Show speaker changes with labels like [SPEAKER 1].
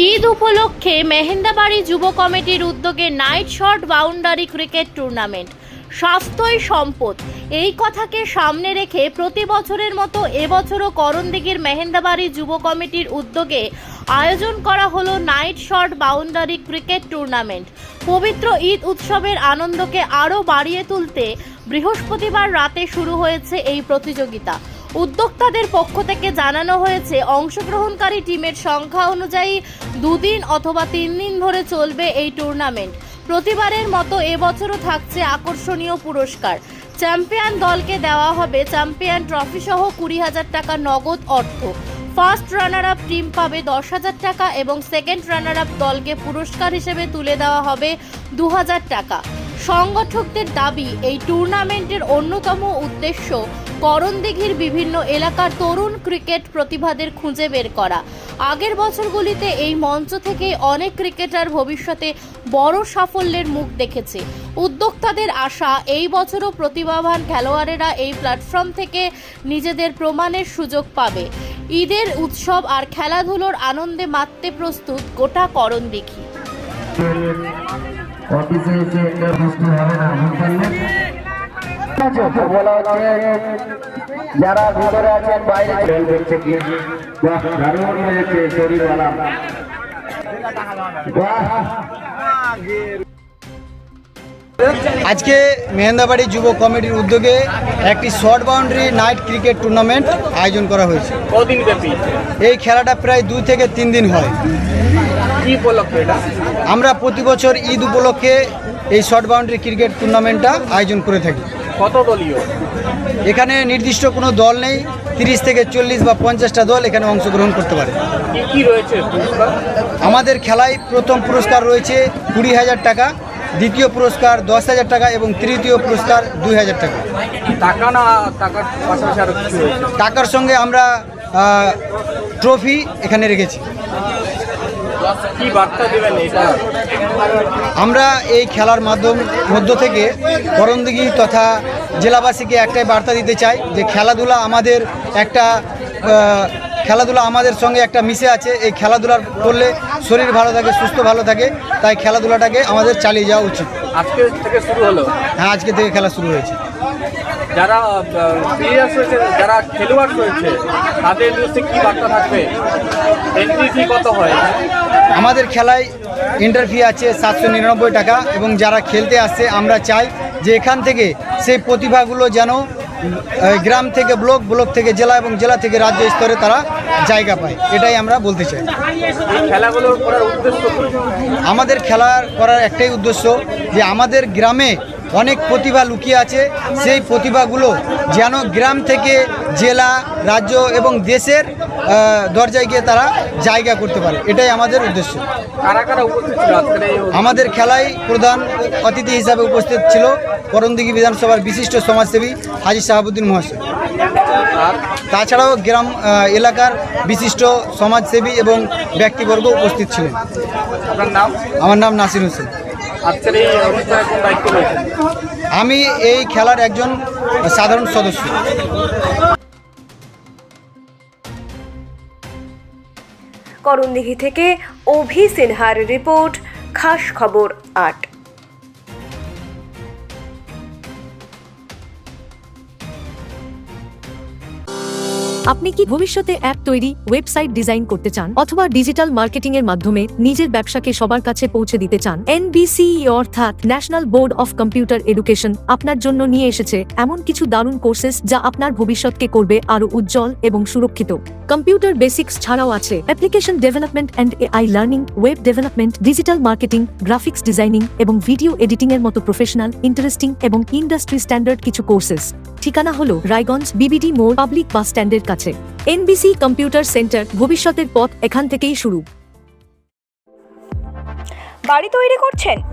[SPEAKER 1] ঈদ উপলক্ষে মেহেন্দাবাড়ি যুব কমিটির উদ্যোগে night short boundary cricket tournament. স্বাস্থ্যই সম্পদ। এই কথাকে সামনে রেখে প্রতি বছরের মতো এবছরও করণদিঘির মেহেন্দাবাড়ি যুব কমিটির উদ্যোগে আয়োজন করা হলো night short boundary cricket tournament. পবিত্র ঈদ উৎসবের আনন্দকে আরও বাড়িয়ে তুলতে বৃহস্পতিবার রাতে শুরু হয়েছে এই প্রতিযোগিতা। উদ্যোক্তাদের পক্ষ থেকে জানানো হয়েছে, অংশগ্রহণকারী টিমের সংখ্যা অনুযায়ী দুদিন অথবা তিন দিন ধরে চলবে এই টুর্নামেন্ট। প্রতিবারের মতো এবছরও থাকছে আকর্ষণীয় পুরস্কার। চ্যাম্পিয়ন দলকে দেওয়া হবে চ্যাম্পিয়ন ট্রফি সহ কুড়ি হাজার টাকা নগদ অর্থ। ফার্স্ট রানার আপ টিম পাবে দশ হাজার টাকা এবং সেকেন্ড রানার আপ দলকে পুরস্কার হিসেবে তুলে দেওয়া হবে দু হাজার টাকা। সংগঠকদের দাবি, এই টুর্নামেন্টের অন্যতম উদ্দেশ্য করণদিঘির বিভিন্ন এলাকার তরুণ ক্রিকেট প্রতিভাদের খুঁজে বের করা। আগের বছরগুলিতে এই মঞ্চ থেকে অনেক ক্রিকেটার ভবিষ্যতে বড় সাফল্যের মুখ দেখেছে। উদ্যোক্তাদের আশা, এই বছরও প্রতিভাবান খেলোয়াড়েরা এই প্ল্যাটফর্ম থেকে নিজেদের প্রমাণের সুযোগ পাবে। ঈদের উৎসব আর খেলাধুলোর আনন্দে মাততে প্রস্তুত গোটা করণদিঘি
[SPEAKER 2] অফিসে এসে একটা হবে না বলা হচ্ছে যারা ভিতরে আছেন বাইরে খেল দেখছে কি? বাহ দারুণ হয়েছে শরীর বালা বাহ
[SPEAKER 3] আজকে মেহেন্দাবাড়ি যুব কমিটির উদ্যোগে একটি short boundary night cricket tournament আয়োজন করা হয়েছে। এই খেলাটা প্রায় দুই থেকে তিন দিন হয়। আমরা প্রতি বছর ঈদ উপলক্ষে এই শর্ট বাউন্ডারি ক্রিকেট টুর্নামেন্টটা আয়োজন করে থাকি।
[SPEAKER 4] কত দলীয়?
[SPEAKER 3] এখানে নির্দিষ্ট কোনো দল নেই তিরিশ থেকে চল্লিশ বা পঞ্চাশটা দল এখানে অংশগ্রহণ করতে পারে।
[SPEAKER 4] কি রয়েছে
[SPEAKER 3] আমাদের খেলায় প্রথম পুরস্কার রয়েছে কুড়ি হাজার টাকা দ্বিতীয় পুরস্কার দশ হাজার টাকা এবং তৃতীয় পুরস্কার দুই হাজার টাকা।
[SPEAKER 4] টাকা না টাকার
[SPEAKER 3] টাকার সঙ্গে আমরা ট্রফি এখানে রেখেছি।
[SPEAKER 4] কি বার্তা দেবেন এটা
[SPEAKER 3] আমরা এই খেলার মাধ্যম মধ্য থেকে করণদিঘি তথা জেলাবাসীকে একটাই বার্তা দিতে চাই যে খেলাধুলা আমাদের একটা খেলাধুলা আমাদের সঙ্গে একটা মিশে আছে। এই খেলাধুলার করলে শরীর ভালো থাকে সুস্থ ভালো থাকে তাই খেলাধুলাটাকে আমাদের চালিয়ে যাওয়া উচিত।
[SPEAKER 4] আজকে থেকে শুরু হলো?
[SPEAKER 3] হ্যাঁ আজকে থেকে খেলা শুরু হয়েছে।
[SPEAKER 4] যারা প্লেয়ার্স যারা খেলোয়াড় রয়েছে তাদের উদ্দেশ্যে কি বার্তা থাকবে? এন্ট্রি ফি কত হয়?
[SPEAKER 3] আমাদের খেলায় এন্টার ফি আছে সাতশো নিরানব্বই টাকা এবং যারা খেলতে আসছে আমরা চাই যে এখান থেকে সেই প্রতিভাগুলো যেন গ্রাম থেকে ব্লক ব্লক থেকে জেলা এবং জেলা থেকে রাজ্য স্তরে তারা জায়গা পায়। এটাই আমরা বলতে চাই।
[SPEAKER 4] এই খেলাগুলো করার উদ্দেশ্য
[SPEAKER 3] আমাদের খেলার করার একটাই উদ্দেশ্য যে আমাদের গ্রামে অনেক প্রতিভা লুকিয়ে আছে। সেই প্রতিভাগুলো যেন গ্রাম থেকে জেলা রাজ্য এবং দেশের দরজায় গিয়ে তারা জায়গা করতে পারে। এটাই আমাদের উদ্দেশ্য। আমাদের খেলায় প্রধান অতিথি হিসাবে উপস্থিত ছিল করণদিঘি বিধানসভার বিশিষ্ট সমাজসেবী হাজি শাহাবুদ্দিন মহাশয়। তাছাড়াও গ্রাম এলাকার বিশিষ্ট সমাজসেবী এবং ব্যক্তিবর্গ উপস্থিত ছিলেন। আমার নাম নাসির হোসেন।
[SPEAKER 4] আজকের এই অনুষ্ঠানে কোন দায়িত্ব রয়েছে?
[SPEAKER 3] আমি এই খেলার একজন সাধারণ সদস্য।
[SPEAKER 5] করণদিঘি থেকে অভি সিনহার রিপোর্ট খাস খবর আট।
[SPEAKER 6] আপনি কি ভবিষ্যতে অ্যাপ তৈরি ওয়েবসাইট ডিজাইন করতে চান, অথবা ডিজিটাল মার্কেটিং এর মাধ্যমে নিজের ব্যবসাকে সবার কাছে পৌঁছে দিতে চান? এনবিসি অর্থাৎ national board of computer education আপনার জন্য নিয়ে এসেছে এমন কিছু দারুণ কোর্সেস যা আপনার ভবিষ্যৎকে করবে আরও উজ্জ্বল এবং সুরক্ষিত। কম্পিউটার বেসিক্স ছাড়াও আছে application development and AI learning, web development, digital marketing, graphics designing এবং ভিডিও এডিটিং এর মতো প্রফেশনাল, ইন্টারেস্টিং এবং ইন্ডাস্ট্রি স্ট্যান্ডার্ড কিছু কোর্সেস। ঠিকানা হল রায়গঞ্জ বিবিডি মোড়, পাবলিক বাস স্ট্যান্ডের কাছে। এনবিসি কম্পিউটার সেন্টার ভবিষ্যতের পথ এখান থেকেই শুরু।
[SPEAKER 5] বাড়ি তৈরি করছেন?